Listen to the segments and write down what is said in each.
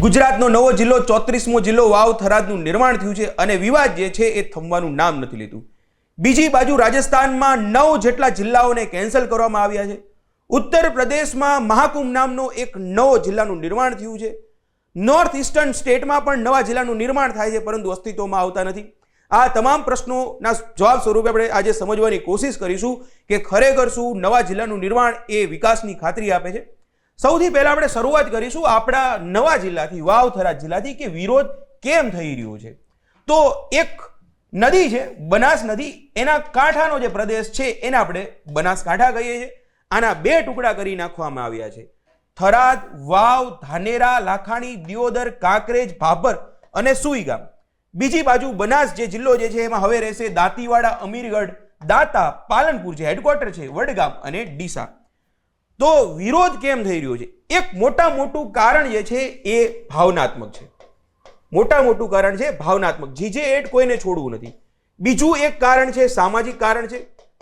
ગુજરાતનો નવો જિલ્લો, ચોત્રીસમો જિલ્લો વાવ થરાદનું નિર્માણ થયું છે અને વિવાદ જે છે એ થમવાનું નામ નથી લીધું. બીજી બાજુ રાજસ્થાનમાં નવ જેટલા જિલ્લાઓને કેન્સલ કરવામાં આવ્યા છે. ઉત્તર પ્રદેશમાં મહાકુંભ નામનો એક નવો જિલ્લાનું નિર્માણ થયું છે. નોર્થ ઇસ્ટર્ન સ્ટેટમાં પણ નવા જિલ્લાનું નિર્માણ થાય છે, પરંતુ અસ્તિત્વમાં આવતા નથી. આ તમામ પ્રશ્નોના જવાબ સ્વરૂપે આપણે આજે સમજવાની કોશિશ કરીશું કે ખરેખર શું નવા જિલ્લાનું નિર્માણ એ વિકાસની ખાતરી આપે છે. સૌથી પહેલા આપણે શરૂઆત કરીશું આપણા નવા જિલ્લાથી, વાવથરા જિલ્લાથી કે વિરોધ કેમ થઈ રહ્યો છે? તો એક નદી છે, બનાસ નદી. એના કાંઠાનો જે પ્રદેશ છે, એને આપણે બનાસકાંઠા કહીએ છીએ. આના બે ટુકડા કરી નાખવામાં આવ્યા છે. થરાદ, વાવ, ધાનેરા, લાખાણી, દિયોદર, કાંકરેજ, ભાભર અને સુઈગામ બીજી બાજુ બનાસ જે જિલ્લો જે છે, એમાં હવે રહેશે દાંતીવાડા, અમીરગઢ, દાતા, પાલનપુર જે હેડક્વાર્ટર છે, વડગામ અને ડીસા. તો વિરોધ કેમ થઈ રહ્યો છે? એક મોટા મોટું કારણ જે છે એ ભાવનાત્મક છે. મોટા મોટું કારણ છે ભાવનાત્મક. જીજે એટ કોઈને છોડવું નથી. બીજું એક કારણ છે, સામાજિક કારણ છે.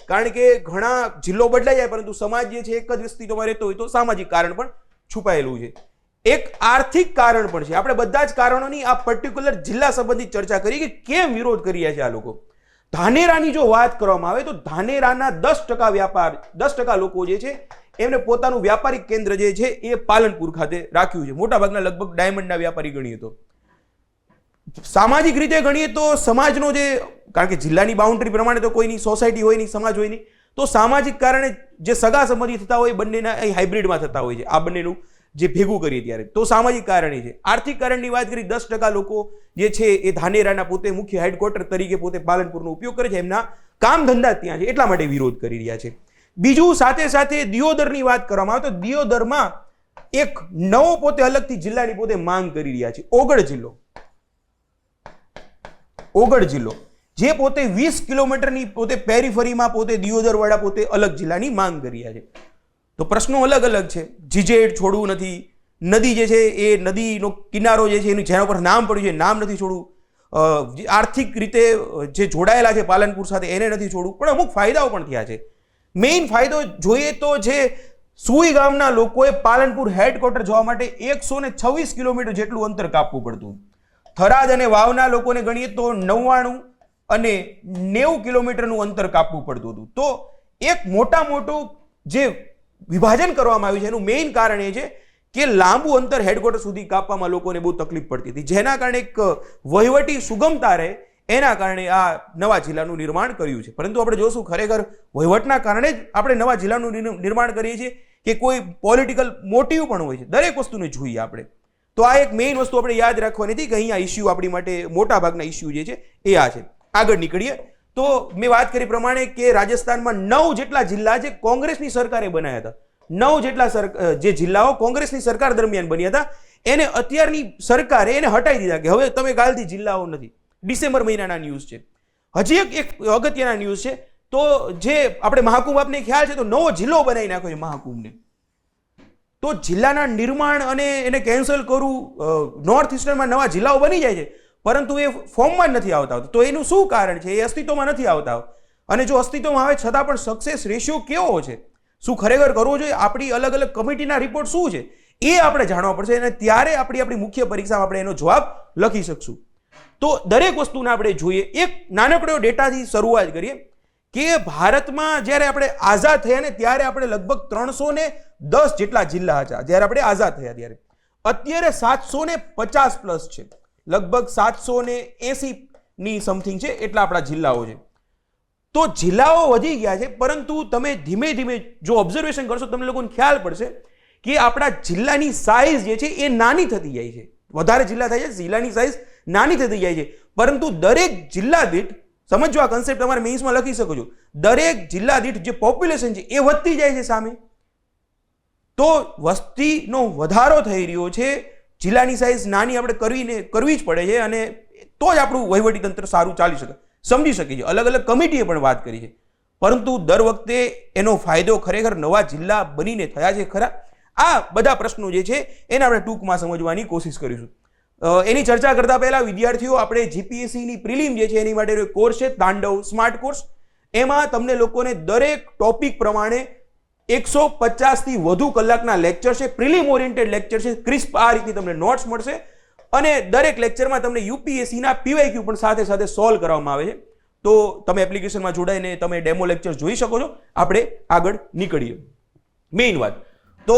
કારણ કે ઘણા જિલ્લો બદલાઈ જાય, પરંતુ સમાજ જે છે, એક જ અસ્તિત્વમાં રહેતો હોય તો સામાજિક કારણ પણ છુપાયેલું છે. એક આર્થિક કારણ પણ છે. આપણે બધા જ કારણોની આ પર્ટિક્યુલર જિલ્લા સંબંધિત ચર્ચા કરી કે કેમ વિરોધ કરી રહ્યા છે આ લોકો. ધાનેરાની જો વાત કરવામાં આવે તો ધાનેરાના દસ ટકા વ્યાપાર, દસ ટકા લોકો જે છે એમને પોતાનું વ્યાપારિક કેન્દ્ર જે છે એ પાલનપુર ખાતે રાખ્યું છે. મોટાભાગના લગભગ ડાયમંડના વ્યાપારી ગણીએ તો. સામાજિક રીતે ગણીએ તો સમાજનો જે, કારણ કે જિલ્લાની બાઉન્ડ્રી પ્રમાણે તો કોઈની સોસાયટી હોય નહીં, સમાજ હોય નહીં, તો સામાજિક કારણે જે સગા સંબંધી થતા હોય બંનેના એ હાઇબ્રિડમાં થતા હોય છે. આ બંનેનું જે ભેગું કરીએ ત્યારે. તો સામાજિક કારણે છે. આર્થિક કારણની વાત કરી દસ ટકા લોકો જે છે એ ધાનેરાના પોતે મુખ્ય હેડક્વાર્ટર તરીકે પોતે પાલનપુરનો ઉપયોગ કરે છે. એમના કામ ધંધા ત્યાં છે. એટલા માટે વિરોધ કરી રહ્યા છે. બીજું સાથે સાથે દિયોદરની વાત કરવામાં આવે તો દિયોદરમાં એક નવો પોતે અલગથી જિલ્લાની પોતે માંગ કરી રહ્યા છે. ઓગળ જિલ્લો. ઓગળ જિલ્લો. જે પોતે વીસ કિલોમીટરની પોતે પેરીફરીમાં પોતે દિયોદરવાળા પોતે અલગ જિલ્લાની માંગ કરી રહ્યા છે. તો પ્રશ્નો અલગ અલગ છે. જીજેડ છોડવું નથી. નદી જે છે એ નદીનો કિનારો જે છે એનું જેના પર નામ પડ્યું છે, નામ નથી છોડવું. આર્થિક રીતે જે જોડાયેલા છે પાલનપુર સાથે એને નથી છોડવું. પણ અમુક ફાયદાઓ પણ થયા છે. મેઇન ફાયદો જોઈએ તો જે સુઈ ગામના લોકોએ પાલનપુર હેડક્વાર્ટર જવા માટે એકસો ને છવ્વીસ કિલોમીટર જેટલું અંતર કાપવું પડતું. થરાદ અને વાવના લોકોને ગણીએ તો નવ્વાણું અને નેવું કિલોમીટરનું અંતર કાપવું પડતું હતું. તો એક મોટા મોટું જે વિભાજન કરવામાં આવ્યું છે, એનું મેઇન કારણ એ છે કે લાંબુ અંતર હેડક્વાર્ટર સુધી કાપવામાં લોકોને બહુ તકલીફ પડતી હતી. જેના કારણે એક વહીવટી સુગમતા રહે એના કારણે આ નવા જિલ્લાનું નિર્માણ કર્યું છે. પરંતુ આપણે જોશું ખરેખર વહીવટના કારણે જ આપણે નવા જિલ્લાનું નિર્માણ કરીએ છીએ કે કોઈ પોલિટિકલ મોટિવ પણ હોય છે. દરેક વસ્તુને જોઈએ આપણે. તો આ એક મેઇન વસ્તુ આપણે યાદ રાખવાની હતી કે અહીંયા ઇસ્યુ આપણી માટે મોટા ભાગના ઇસ્યુ જે છે એ આ છે. આગળ નીકળીએ. તો મેં વાત કરી પ્રમાણે કે રાજસ્થાનમાં નવ જેટલા જિલ્લા છે કોંગ્રેસની સરકારે બનાવ્યા હતા. નવ જેટલા જે જિલ્લાઓ કોંગ્રેસની સરકાર દરમિયાન બન્યા હતા. એને અત્યારની સરકારે એને હટાવી દીધા કે હવે તમે કાલથી જિલ્લાઓ નથી. ડિસેમ્બર મહિનાના ન્યૂઝ છે. હજી એક એક અગત્યના ન્યૂઝ છે. તો જે આપણે મહાકુંભ આપને ખ્યાલ છે, તો નવો જિલ્લો બનાવી નાખ્યો છે મહાકુંભને. તો જિલ્લાના નિર્માણ અને એને કેન્સલ કરવું નોર્થ ઇસ્ટર્નમાં નવા જિલ્લાઓ બની જાય છે, પરંતુ એ ફોર્મમાં જ નથી આવતા તો એનું શું કારણ છે? એ અસ્તિત્વમાં નથી આવતા અને જો અસ્તિત્વમાં આવે, છતાં પણ સક્સેસ રેશિયો કેવો છે? શું ખરેખર કરવું જોઈએ? આપણી અલગ અલગ કમિટીના રિપોર્ટ શું છે? એ આપણે જાણવા પડશે અને ત્યારે આપણી આપણી મુખ્ય પરીક્ષામાં આપણે એનો જવાબ લખી શકશું. તો દરેક વસ્તુને આપણે જોઈએ, એક નાનકડો ડેટાથી શરૂઆત કરીએ કે ભારતમાં જ્યારે આપણે આઝાદ થયા ને ત્યારે આપણે લગભગ ત્રણસો ને દસ જેટલા જિલ્લા હતા, જ્યારે આપણે આઝાદ થયા ત્યારે. અત્યારે સાતસો ને પચાસ પ્લસ છે. લગભગ સાતસો ને એસી ની સમથિંગ છે એટલા આપણા જિલ્લાઓ છે. તો જિલ્લાઓ વધી ગયા છે, પરંતુ તમે ધીમે ધીમે જો ઓબ્ઝર્વેશન કરશો તમને લોકોને ખ્યાલ પડશે કે આપણા જિલ્લાની સાઇઝ જે છે એ નાની થતી જાય છે. વધારે જિલ્લા થાય છે, જિલ્લાની સાઇઝ નાની થતી જાય છે. પરંતુ દરેક જિલ્લા દીઠ સમજો આ કન્સેપ્ટ તમારે મેઇન્સમાં લખી શકો છો. દરેક જિલ્લા દીઠ જે પોપ્યુલેશન છે એ વધતી જાય છે સામે. તો વસ્તીનો વધારો થઈ રહ્યો છે. જિલ્લાની સાઇઝ નાની આપણે કરવીને કરવી જ પડે છે અને તો જ આપણું વહીવટી તંત્ર સારું ચાલી શકે. સમજી શકીએ છીએ અલગ અલગ કમિટીએ પણ વાત કરી છે. પરંતુ દર વખતે એનો ફાયદો ખરેખર નવા જિલ્લા બનીને થયા છે ખરા? આ બધા પ્રશ્નો જે છે, એને આપણે ટૂંકમાં સમજવાની કોશિશ કરીશું. એની ચર્ચા કરતા પહેલા વિદ્યાર્થીઓ, આપણે જીપીએસસીની પ્રિલિમ જે છે એની માટેનો એક કોર્સ છે, તાંડવ સ્માર્ટ કોર્સ એમાં તમને લોકોને દરેક ટોપિક પ્રમાણે એકસો પચાસથી વધુ કલાકના લેક્ચર છે, પ્રિલિમ ઓરિએન્ટેડ લેક્ચર છે ક્રિસ્પ આ રીતની તમને નોટ્સ મળશે. અને દરેક લેક્ચરમાં તમને યુપીએસસીના પીવાયક્યુ પણ સાથે સાથે સોલ્વ કરવામાં આવે છે. તો તમે એપ્લિકેશનમાં જોડાઈને તમે ડેમો લેક્ચર જોઈ શકો છો. આપણે આગળ નીકળીએ. મેઇન વાત. તો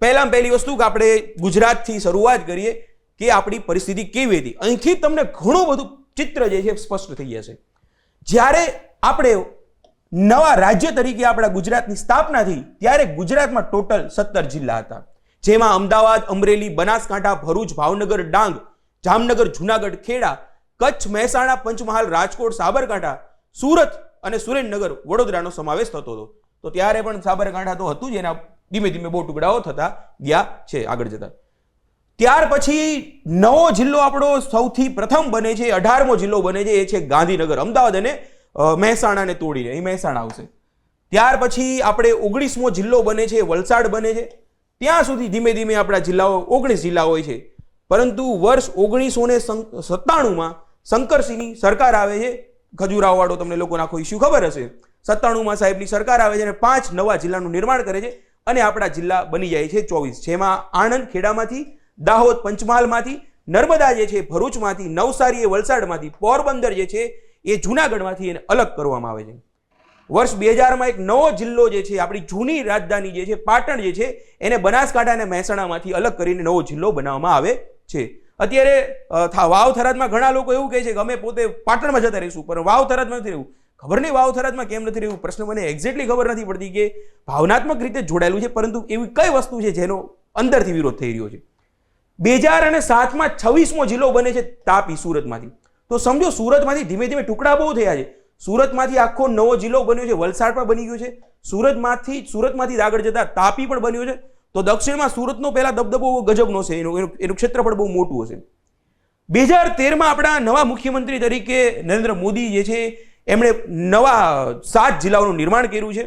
પહેલાં પહેલી વસ્તુ કે આપણે ગુજરાતથી શરૂઆત કરીએ. કે આપણી પરિસ્થિતિ કેવી હતી. અહીંથી તમને ઘણું બધું ચિત્ર જે છે સ્પષ્ટ થઈ જશે. જ્યારે આપણે નવા રાજ્ય તરીકે આપણા ગુજરાતની સ્થાપના થઈ, ત્યારે ગુજરાતમાં ટોટલ સત્તર જિલ્લા હતા. જેમાં અમદાવાદ, અમરેલી, બનાસકાંઠા, ભરૂચ, ભાવનગર, ડાંગ, જામનગર, જુનાગઢ, ખેડા, કચ્છ, મહેસાણા, પંચમહાલ, રાજકોટ, સાબરકાંઠા, સુરત અને સુરેન્દ્રનગર, વડોદરાનો સમાવેશ થતો હતો. તો ત્યારે પણ સાબરકાંઠા તો હતું જ, એના ધીમે ધીમે બહુ ટુકડાઓ થતા ગયા છે, આગળ જતા. ત્યાર પછી નવો જિલ્લો આપણો સૌથી પ્રથમ બને છે, અઢારમો જિલ્લો બને છે, એ છે ગાંધીનગર. અમદાવાદ અને મહેસાણાને તોડીને. અહીં મહેસાણા આવશે. ત્યાર પછી આપણે ઓગણીસમો જિલ્લો બને છે, વલસાડ બને છે. ત્યાં સુધી ધીમે ધીમે આપણા જિલ્લાઓ, ઓગણીસ જિલ્લા હોય છે. પરંતુ વર્ષ ઓગણીસો ને સત્તાણુંમાં શંકરસિંહની સરકાર આવે છે. ખજુરાહોવાળો તમને લોકોને આખો ઇસ્યુ ખબર હશે. સત્તાણુંમાં સાહેબની સરકાર આવે છે અને પાંચ નવા જિલ્લાનું નિર્માણ કરે છે. અને આપણા જિલ્લા બની જાય છે ચોવીસ. જેમાં આણંદ ખેડામાંથી દાહોદ પંચમહાલમાંથી, નર્મદા જે છે, ભરૂચમાંથી, નવસારી એ વલસાડમાંથી, પોરબંદર જે છે, એ જુનાગઢમાંથી એને અલગ કરવામાં આવે છે. વર્ષ બે હજારમાં એક નવો જિલ્લો જે છે, આપણી જૂની રાજધાની જે છે, પાટણ જે છે, એને બનાસકાંઠા અને મહેસાણામાંથી અલગ કરીને નવો જિલ્લો બનાવવામાં આવે છે. અત્યારે વાવ થરાદમાં ઘણા લોકો એવું કહે છે કે અમે પોતે પાટણમાં જતા રહીશું, પણ વાવ થરાદમાં નથી રહેવું. ખબર નહીં વાવ થરાદમાં કેમ નથી રહેવું? પ્રશ્ન મને એક્ઝેક્ટલી ખબર નથી પડતી કે ભાવનાત્મક રીતે જોડાયેલું છે, પરંતુ એવી કઈ વસ્તુ છે જેનો અંદરથી વિરોધ થઈ રહ્યો છે? બે હજાર અને સાતમાં છવ્વીસમો જિલ્લો બને છે તાપી સુરતમાંથી. તો સમજો સુરતમાંથી ધીમે ધીમે ટુકડા બહુ થયા છે. સુરતમાંથી આખો નવો જિલ્લો બન્યો છે, વલસાડ પણ બની ગયો છે. સુરતમાંથી સુરતમાંથી આગળ જતા તાપી પણ બન્યો છે. તો દક્ષિણમાં સુરતનો પહેલા દબદબો ગજબનો છે, એનું એનું ક્ષેત્રફળ બહુ મોટું હશે. બે હજાર તેરમાં આપણા નવા મુખ્યમંત્રી તરીકે નરેન્દ્ર મોદી જે છે, એમણે નવા સાત જિલ્લાઓનું નિર્માણ કર્યું છે.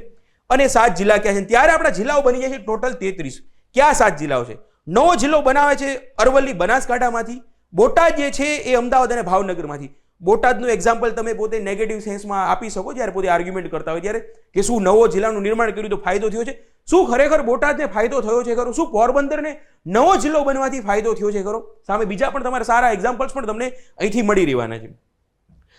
અને સાત જિલ્લા ક્યાં છે? ત્યારે આપણા જિલ્લાઓ બની જાય છે ટોટલ તેત્રીસ. ક્યાં સાત જિલ્લાઓ છે? નવો જિલ્લો બનાવે છે અરવલ્લી બનાસકાંઠામાંથી. બોટાદ જે છે એ અમદાવાદ અને ભાવનગરમાંથી. બોટાદનું એક્ઝામ્પલ તમે પોતે નેગેટિવ સેન્સમાં આપી શકો જ્યારે પોતે આર્ગ્યુમેન્ટ કરતા હોય ત્યારે કે શું નવો જિલ્લાનું નિર્માણ કર્યું તો ફાયદો થયો છે? શું ખરેખર બોટાદને ફાયદો થયો છે ખરો? શું પોરબંદરને નવો જિલ્લો બનવાથી ફાયદો થયો છે ખરો? સામે બીજા પણ તમારા સારા એક્ઝામ્પલ્સ પણ તમને અહીંથી મળી રહેવાના છે.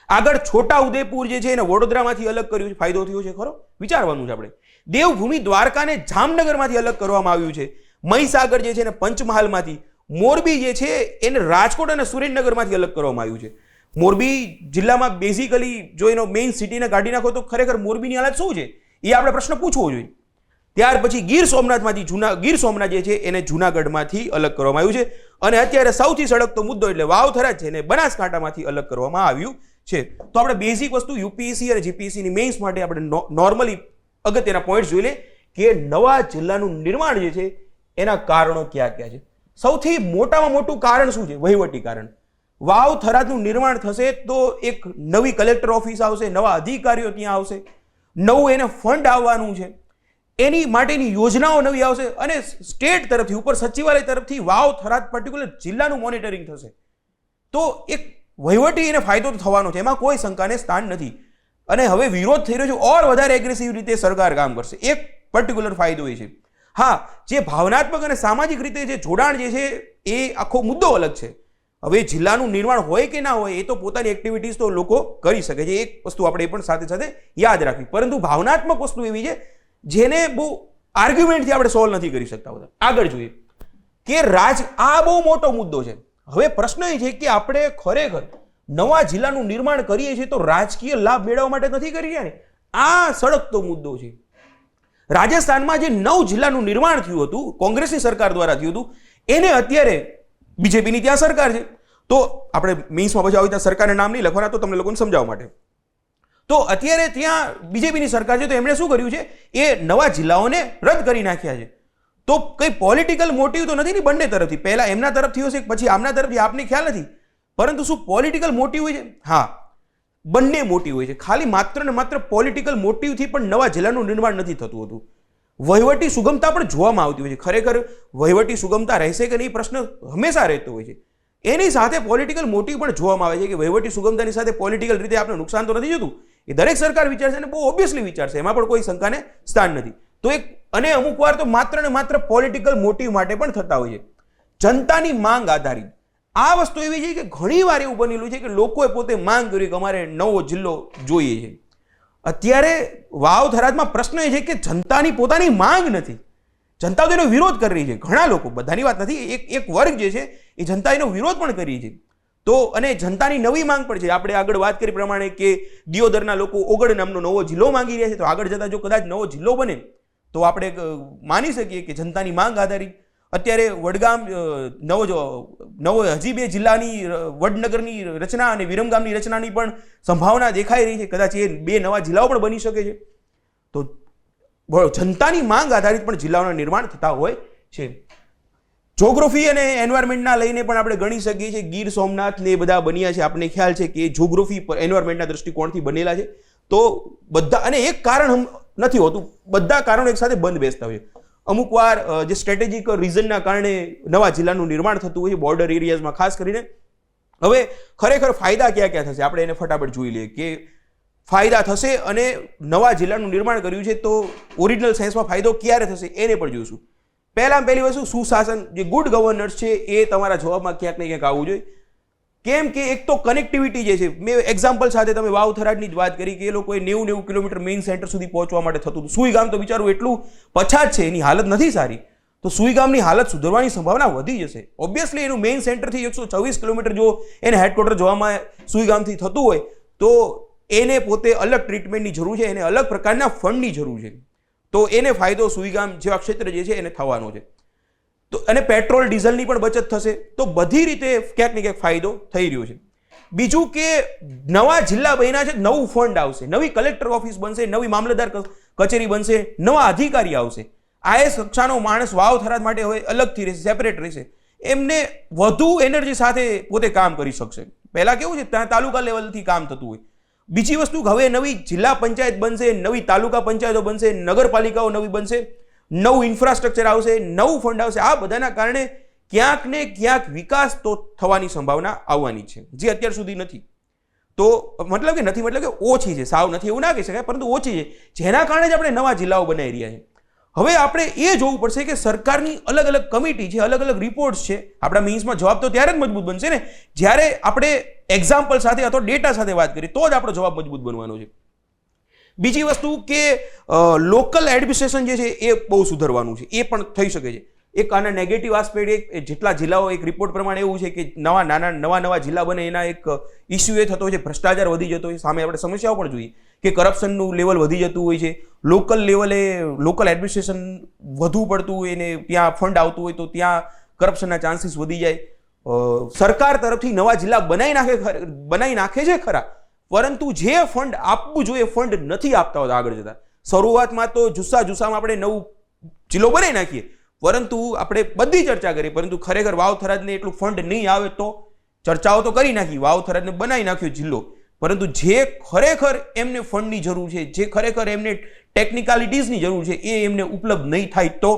આગળ છોટા ઉદેપુર જે છે એને વડોદરામાંથી અલગ કર્યું છે. ફાયદો થયો છે ખરો? વિચારવાનું છે આપણે. દેવભૂમિ દ્વારકાને જામનગરમાંથી અલગ કરવામાં આવ્યું છે. મહીસાગર જે છે એને પંચમહાલમાંથી, મોરબી જે છે એને રાજકોટ અને સુરેન્દ્રનગરમાંથી અલગ કરવામાં આવ્યું છે. મોરબી જિલ્લામાં બેઝિકલી જો એનો મેઇન સિટીને કાઢી નાખો તો ખરેખર મોરબીની હાલત શું છે? એ આપણે પ્રશ્ન પૂછવો જોઈએ. ત્યાર પછી ગીર સોમનાથમાંથી જૂના, ગીર સોમનાથ જે છે એને જૂનાગઢમાંથી અલગ કરવામાં આવ્યું છે. અને અત્યારે સૌથી સડકતો મુદ્દો એટલે વાવથરા છે એને બનાસકાંઠામાંથી અલગ કરવામાં આવ્યું છે. તો આપણે બેઝિક વસ્તુ યુપીએસસી અને જીપીએસસીની મેઇન્સ માટે આપણે નોર્મલી અગત્યના પોઈન્ટ જોઈ લે કે નવા જિલ્લાનું નિર્માણ જે છે એના કારણો ક્યાં ક્યાં છે? સૌથી મોટામાં મોટું કારણ શું છે? વહીવટી કારણ. વાવ થરાદનું નિર્માણ થશે તો એક નવી કલેક્ટર ઓફિસ આવશે, નવા અધિકારીઓ ત્યાં આવશે, નવું એને ફંડ આવવાનું છે. એની માટેની યોજનાઓ નવી આવશે અને સ્ટેટ તરફથી, ઉપર સચિવાલય તરફથી વાવ થરાદ પર્ટિક્યુલર જિલ્લાનું મોનિટરિંગ થશે. તો એક વહીવટી એને ફાયદો તો થવાનો છે, એમાં કોઈ શંકાને સ્થાન નથી. અને હવે વિરોધ થઈ રહ્યો છે, ઓર વધારે એગ્રેસિવ રીતે સરકાર કામ કરશે. એક પર્ટિક્યુલર ફાયદો એ છે. હા, જે ભાવનાત્મક અને સામાજિક રીતે જે જોડાણ જે છે, એ આખો મુદ્દો અલગ છે. હવે જિલ્લાનું નિર્માણ હોય કે ના હોય, એ તો પોતાની એક્ટિવિટીઝ તો લોકો કરી શકે છે. એક વસ્તુ આપણે એ પણ સાથે સાથે યાદ રાખવી. પરંતુ ભાવનાત્મક વસ્તુ એવી છે, જેને બહુ આર્ગ્યુમેન્ટથી આપણે સોલ્વ નથી કરી શકતા બધા. આગળ જોઈએ. કે રાજ, આ બહુ મોટો મુદ્દો છે. હવે પ્રશ્ન એ છે કે આપણે ખરેખર નવા જિલ્લાનું નિર્માણ કરીએ છીએ તો રાજકીય લાભ મેળવવા માટે નથી કરી રહ્યા ને? આ સળગતો મુદ્દો છે. રાજસ્થાનમાં જે નવ જિલ્લાનું નિર્માણ થયું હતું, કોંગ્રેસની સરકાર દ્વારા થયું હતું, એને અત્યારે બીજેપીની ત્યાં સરકાર છે. તો આપણે મીન્સમાં પછી આવી ત્યાં સરકારને નામ નહીં લખવાના, તો તમને લોકોને સમજાવવા માટે. તો અત્યારે ત્યાં બીજેપીની સરકાર છે, તો એમણે શું કર્યું છે? એ નવા જિલ્લાઓને રદ કરી નાખ્યા છે. તો કંઈ પોલિટિકલ મોટિવ તો નથી ને બંને તરફથી? પહેલાં એમના તરફથી હશે પછી આમના તરફથી આપને ખ્યાલ નથી. પરંતુ શું પોલિટિકલ મોટિવ છે? હા. બંને મોટી હોય છે. ખાલી માત્ર ને માત્ર પોલિટિકલ મોટિવથી પણ નવા જિલ્લાનું નિર્માણ નથી થતું હતું. વહીવટી સુગમતા પણ જોવામાં આવતી હોય છે. ખરેખર વહીવટી સુગમતા રહેશે કે નહીં પ્રશ્ન હંમેશા રહેતો હોય છે. એની સાથે પોલિટિકલ મોટિવ પણ જોવામાં આવે છે કે વહીવટી સુગમતાની સાથે પોલિટિકલ રીતે આપણે નુકસાન તો નથી જતું. એ દરેક સરકાર વિચારશે અને બહુ ઓબ્વિયસલી વિચારશે. એમાં પણ કોઈ શંકાને સ્થાન નથી. તો એક અને અમુક વાર તો માત્ર ને માત્ર પોલિટિકલ મોટિવ માટે પણ થતા હોય છે. જનતાની માંગ આધારિત. આ વસ્તુ એવી છે કે ઘણી વાર એવું બનેલું છે કે લોકોએ પોતે માંગ કરી કે અમારે નવો જિલ્લો જોઈએ છે. અત્યારે વાવ થરાદમાં પ્રશ્ન એ છે કે જનતાની પોતાની માંગ નથી. જનતા તેનો વિરોધ કરી રહી છે. ઘણા લોકો, બધાની વાત નથી, એક એક વર્ગ જે છે, એ જનતા એનો વિરોધ પણ કરી છે. તો, અને જનતાની નવી માંગ પણ છે. આપણે આગળ વાત કરી પ્રમાણે કે દિયોદરના લોકો ઓગળ નામનો નવો જિલ્લો માંગી રહ્યા છે. તો આગળ જતા જો કદાચ નવો જિલ્લો બને, તો આપણે માની શકીએ કે જનતાની માંગ આધારિત અત્યારે વડગામ નવો નવો હજી બે જિલ્લાની વડનગરની રચના અને વિરમગામની રચનાની પણ સંભાવના દેખાઈ રહી છે. કદાચ એ બે નવા જિલ્લાઓ પણ બની શકે છે. તો જનતાની માંગ આધારિત પણ જિલ્લાઓના નિર્માણ થતા હોય છે. જોગ્રોફી અને એન્વાયરમેન્ટના લઈને પણ આપણે ગણી શકીએ છીએ. ગીર, સોમનાથ ને એ બધા બન્યા છે. આપણને ખ્યાલ છે કે જોગ્રોફી પર એન્વાયરમેન્ટના દૃષ્ટિકોણથી બનેલા છે. તો બધા, અને એક કારણ નથી હોતું. બધા કારણો એક સાથે બંધ બેસતા હોય અમુક વાર જે સ્ટ્રેટેજિક રીઝનના કારણે નવા જિલ્લાનું નિર્માણ થતું હોય બોર્ડર એરિયાઝમાં ખાસ કરીને. હવે ખરેખર ફાયદા ક્યાં ક્યાં થશે? આપણે એને ફટાફટ જોઈ લઈએ કે ફાયદા થશે અને નવા જિલ્લાનું નિર્માણ કર્યું છે તો ઓરિજિનલ સેન્સમાં ફાયદો ક્યારે થશે એને પણ જોઈશું. પહેલાં પહેલી વસ્તુ, સુશાસન, જે ગુડ ગવર્નન્સ છે એ તમારા જવાબમાં ક્યાંક ને ક્યાંક આવવું જોઈએ. કેમ કે એક તો કનેક્ટિવિટી જે છે, મેં એક્ઝામ્પલ સાથે તમે વાવ થરાદની જ વાત કરી કે એ લોકોએ નેવું નેવું કિલોમીટર મેઇન સેન્ટર સુધી પહોંચવા માટે થતું હતું. સુઈ ગામ તો બિચારું એટલું પછાત છે, એની હાલત નથી સારી. તો સુઈ ગામની હાલત સુધરવાની સંભાવના વધી જશે. ઓબ્વિયસલી એનું મેઇન સેન્ટરથી એકસો છવ્વીસ કિલોમીટર જો એને હેડક્વાર્ટર જવામાં સુઈ ગામથી થતું હોય, તો એને પોતે અલગ ટ્રીટમેન્ટની જરૂર છે, એને અલગ પ્રકારના ફંડની જરૂર છે. તો એને ફાયદો સુઈગામ જેવા ક્ષેત્ર જે છે, એને થવાનો છે. તો અને પેટ્રોલ, ડીઝલની પણ બચત થશે. તો બધી રીતે ક્યાંક ને ક્યાંક ફાયદો થઈ રહ્યો છે. બીજું કે નવા જિલ્લા બન્યા છે, નવું ફંડ આવશે. નવી કલેક્ટર ઓફિસ બનશે, નવી મામલતદાર કચેરી બનશે, નવા અધિકારી આવશે. આઈએસ કક્ષાનો માણસ વાવ થરાદ માટે હવે અલગથી રહેશે સેપરેટ રહેશે. એમને વધુ એનર્જી સાથે પોતે કામ કરી શકશે. પહેલાં કેવું છે, ત્યાં તાલુકા લેવલથી કામ થતું હોય. બીજી વસ્તુ, હવે નવી જિલ્લા પંચાયત બનશે, નવી તાલુકા પંચાયતો બનશે, નગરપાલિકાઓ નવી બનશે. નવું ઇન્ફ્રાસ્ટ્રક્ચર આવશે, નવું ફંડ આવશે, આ બધાના કારણે ક્યાંક ને ક્યાંક વિકાસ તો થવાની સંભાવના આવવાની છે, જે અત્યાર સુધી નથી. તો મતલબ કે નથી, મતલબ કે ઓછી છે, સાવ નથી, એવું ના કહી શકાય, પરંતુ ઓછી છે. જેના કારણે જ આપણે નવા જિલ્લાઓ બનાવી રહ્યા છે. હવે આપણે એ જોવું પડશે કે સરકારની અલગ અલગ કમિટી છે, અલગ અલગ રિપોર્ટ્સ છે, આપણા મીન્સમાં જવાબ તો ત્યારે જ મજબૂત બનશે ને, જ્યારે આપણે એક્ઝામ્પલ સાથે અથવા ડેટા સાથે વાત કરીએ, તો જ આપણો જવાબ મજબૂત બનવાનો છે. બીજી વસ્તુ કે લોકલ એડમિનિસ્ટ્રેશન જે છે એ બહુ સુધરવાનું છે. એ પણ થઈ શકે છે. એક આના નેગેટિવ આસ્પેક્ટ એક જેટલા જિલ્લાઓ, એક રિપોર્ટ પ્રમાણે એવું છે કે નવા, નાના, નવા નવા જિલ્લા બને એના એક ઇસ્યુ એ થતો હોય છે, ભ્રષ્ટાચાર વધી જતો હોય સામે આપણે સમસ્યાઓ પણ જોઈએ કે કરપ્શનનું લેવલ વધી જતું હોય છે. લોકલ લેવલે લોકલ એડમિનિસ્ટ્રેશન વધુ પડતું હોય ને ત્યાં ફંડ આવતું હોય તો ત્યાં કરપ્શનના ચાન્સીસ વધી જાય. સરકાર તરફથી નવા જિલ્લા બનાવી નાખે બનાવી નાખે છે ખરા. પરંતુ જે ફંડ આપવું જોઈએ ફંડ નથી આપતા હોતા આગળ જતા. શરૂઆતમાં તો જુસ્સા જુસ્સામાં આપણે નવું જિલ્લો બનાવી નાખીએ. પરંતુ આપણે બધી ચર્ચા કરીએ પરંતુ ખરેખર વાવ થરાદને એટલું ફંડ નહીં આવે તો ચર્ચાઓ તો કરી નાખી, વાવ થરાદને બનાવી નાખ્યો જિલ્લો પરંતુ જે ખરેખર એમને ફંડની જરૂર છે, જે ખરેખર એમને ટેકનિકાલિટીઝની જરૂર છે, એ એમને ઉપલબ્ધ નહીં થાય તો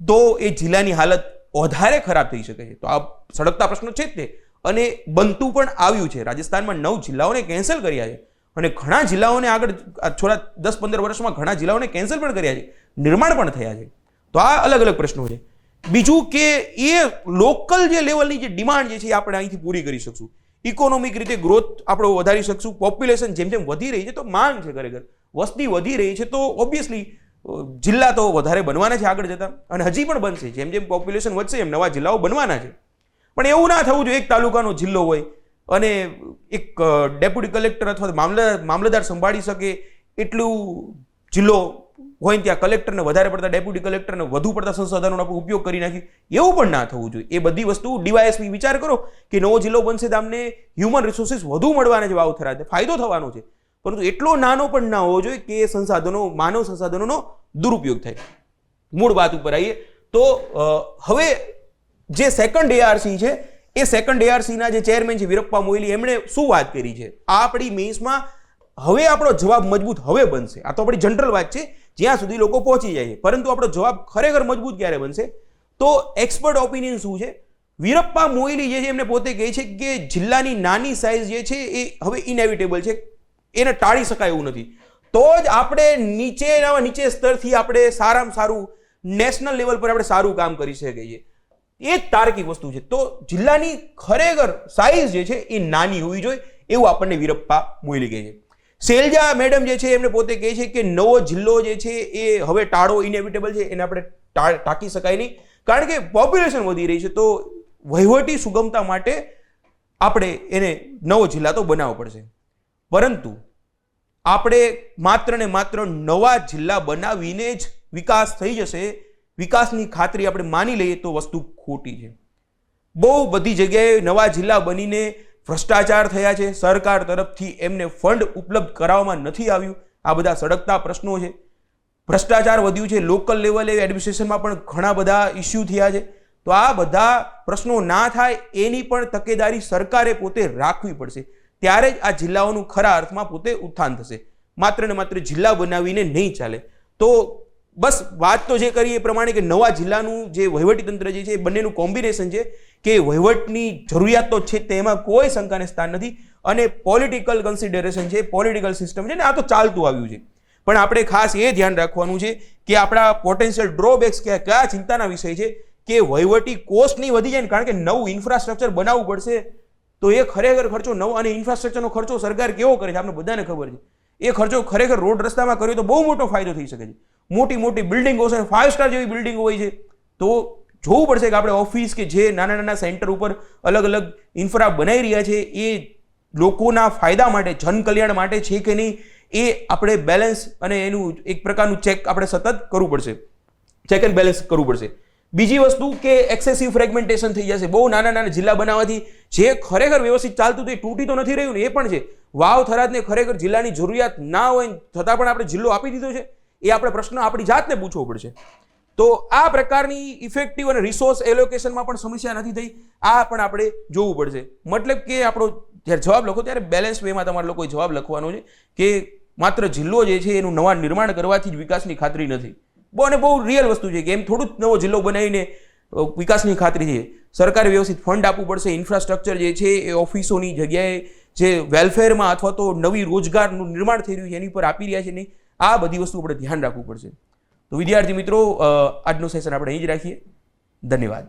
તો એ જિલ્લાની હાલત વધારે ખરાબ થઈ શકે છે. તો આ સળગતા પ્રશ્નો છે જ તે. અને બનતું પણ આવ્યું છે. રાજસ્થાનમાં નવ જિલ્લાઓને કેન્સલ કર્યા છે. અને ઘણા જિલ્લાઓને આગળ છોડા દસ પંદર વર્ષમાં ઘણા જિલ્લાઓને કેન્સલ પણ કર્યા છે. નિર્માણ પણ થયા છે. તો આ અલગ અલગ પ્રશ્નો છે. બીજું કે એ લોકલ જે લેવલની જે ડિમાન્ડ જે છે એ આપણે અહીંથી પૂરી કરી શકશું. ઇકોનોમિક રીતે ગ્રોથ આપણો વધારી શકશું. પોપ્યુલેશન જેમ જેમ વધી રહી છે તો માંગ છે ખરેખર. વસ્તી વધી રહી છે તો ઓબ્વિયસલી જિલ્લા તો વધારે બનવાના છે આગળ જતા. અને હજી પણ બનશે. જેમ જેમ પોપ્યુલેશન વધશે એમ નવા જિલ્લાઓ બનવાના છે. પણ એવું ના થવું જોઈએ, એક તાલુકાનો જિલ્લો હોય અને એક ડેપ્યુટી કલેક્ટર અથવા તો મામલતદાર સંભાળી શકે એટલું જિલ્લો હોય ત્યાં કલેક્ટરને વધારે પડતા, ડેપ્યુટી કલેક્ટરને વધુ પડતા સંસાધનોનો આપણે ઉપયોગ કરી નાખી એવું પણ ના થવું જોઈએ. એ બધી વસ્તુ ડીવાયએસપી વિચાર કરો કે નવો જિલ્લો બનશે તો અમને હ્યુમન રિસોર્સિસ વધુ મળવાના જ વાવ થરાદે ફાયદો થવાનો છે. પરંતુ એટલો નાનો પણ ના હોવો જોઈએ કે સંસાધનો, માનવ સંસાધનોનો દુરુપયોગ થાય. મૂળ વાત ઉપર આવીએ તો હવે જે સેકન્ડ એઆરસી છે, એ સેકન્ડ એઆરસીના જે ચેરમેન છે, વીરપ્પા મોઇલી એમણે શું વાત કરી છે? આ આપણી મેન્સમાં હવે આપણો જવાબ મજબૂત હવે બનશે. આ તો આપણી જનરલ વાત છે, જ્યાં સુધી લોકો પહોંચી જાય છે. પરંતુ આપણો જવાબ ખરેખર મજબૂત ક્યારે બનશે? તો એક્સપર્ટ ઓપિનિયન શું છે? વીરપ્પા મોઇલી જે છે, એમને પોતે કહે છે કે જિલ્લાની નાની સાઇઝ જે છે, એ હવે ઇનેવિટેબલ છે. એને ટાળી શકાય એવું નથી. તો જ આપણે નીચેના નીચે સ્તરથી આપણે સારામાં સારું નેશનલ લેવલ પર આપણે સારું કામ કરી શકીએ એ જ તાર્કિક વસ્તુ છે. તો જિલ્લાની ખરેખર સાઇઝ જે છે એ નાની હોવી જોઈએ એવું આપણને વીરપ્પા મોઈલી કહે છે. શૈલજા મેડમ જે છે એમને પોતે કહે છે કે નવો જિલ્લો જે છે એ હવે ટાળો ઇનેવિટેબલ છે, એને આપણે ટાંકી શકાય નહીં. કારણ કે પોપ્યુલેશન વધી રહી છે તો વહીવટી સુગમતા માટે આપણે એને નવો જિલ્લા તો બનાવવો પડશે. પરંતુ આપણે માત્ર ને માત્ર નવા જિલ્લા બનાવીને જ વિકાસ થઈ જશે વિકાસની ખાતરી આપણે માની લઈએ તો વસ્તુ ખોટી છે. બહુ બધી જગ્યાએ નવા જિલ્લા બનીને ભ્રષ્ટાચાર થયા છે. સરકાર તરફથી એમને ફંડ ઉપલબ્ધ કરાવવામાં નથી આવ્યું. આ બધા સળગતા પ્રશ્નો છે. ભ્રષ્ટાચાર વધ્યું છે. લોકલ લેવલે એડમિનિસ્ટ્રેશનમાં પણ ઘણા બધા ઇસ્યુ થયા છે. તો આ બધા પ્રશ્નો ના થાય એની પણ તકેદારી સરકારે પોતે રાખવી પડશે. ત્યારે જ આ જિલ્લાઓનું ખરા અર્થમાં પોતે ઉત્થાન થશે. માત્ર ને માત્ર જિલ્લા બનાવીને નહીં ચાલે. તો બસ વાત તો જે કરીએ એ પ્રમાણે કે નવા જિલ્લાનું જે વહીવટીતંત્ર જે છે એ બંનેનું કોમ્બિનેશન છે કે વહીવટની જરૂરિયાત તો છે તેમાં કોઈ શંકાને સ્થાન નથી અને પોલિટિકલ કન્સિડરેશન છે પોલિટિકલ સિસ્ટમ છે ને આ તો ચાલતું આવ્યું છે. પણ આપણે ખાસ એ ધ્યાન રાખવાનું છે કે આપણા પોટેન્શિયલ ડ્રોબેક્સ કયા કયા ચિંતાના વિષય છે કે વહીવટી કોસ્ટ નહીં વધી જાય ને કારણ કે નવું ઇન્ફ્રાસ્ટ્રક્ચર બનાવવું પડશે તો એ ખરેખર ખર્ચો નવો અને ઇન્ફ્રાસ્ટ્રક્ચરનો ખર્ચો સરકાર કેવો કરે છે? આપણે બધાને ખબર છે. એ ખર્ચો ખરેખર રોડ રસ્તામાં કર્યો તો બહુ મોટો ફાયદો થઈ શકે છે. મોટી મોટી બિલ્ડિંગો છે ફાઇવ સ્ટાર જેવી બિલ્ડિંગો હોય છે. તો જોવું પડશે કે આપણે ઓફિસ કે જે નાના નાના સેન્ટર ઉપર અલગ અલગ ઇન્ફ્રા બનાવી રહ્યા છે, એ લોકોના ફાયદા માટે જન કલ્યાણ માટે છે કે નહીં, એ આપણે બેલેન્સ અને એનું એક પ્રકારનું ચેક આપણે સતત કરવું પડશે. ચેક એન્ડ બેલેન્સ કરવું પડશે. બીજી વસ્તુ કે એક્સેસિવ ફ્રેગમેન્ટેશન થઈ જશે. બહુ નાના નાના જિલ્લા બનાવવાથી જે ખરેખર વ્યવસ્થિત ચાલતું હતું એ તૂટી તો નથી રહ્યું ને, એ પણ છે. વાવ થરાદને ખરેખર જિલ્લાની જરૂરિયાત ના હોય છતાં પણ આપણે જિલ્લો આપી દીધો છે. એ આપણે પ્રશ્ન આપણી જાતને પૂછવો પડશે. તો આ પ્રકારની ઇફેક્ટિવ અને રિસોર્સ એલોકેશનમાં પણ સમસ્યા નથી થઈ. આ પણ આપણે જોવું પડશે. મતલબ કે આપણો જ્યારે જવાબ લખો, ત્યારે બેલેન્સ વેમાં તમારે લોકોએ જવાબ લખવાનો છે કે માત્ર જિલ્લો જે છે એનું નવા નિર્માણ કરવાથી જ વિકાસની ખાતરી નથી. બહુ અને બહુ રિયલ વસ્તુ છે કે એમ થોડું જ નવો જિલ્લો બનાવીને વિકાસની ખાતરી છે. સરકારે વ્યવસ્થિત ફંડ આપવું પડશે ઇન્ફ્રાસ્ટ્રક્ચર જે છે એ ઓફિસોની જગ્યાએ જે વેલફેરમાં અથવા તો નવી રોજગારનું નિર્માણ થઈ રહ્યું છે, એની પર આપી રહ્યા છે નહીં. આ બધી વસ્તુ આપણે ધ્યાન રાખવું પડશે. તો વિદ્યાર્થી મિત્રો આજનું સેશન આપણે અહીં જ રાખીએ. ધન્યવાદ.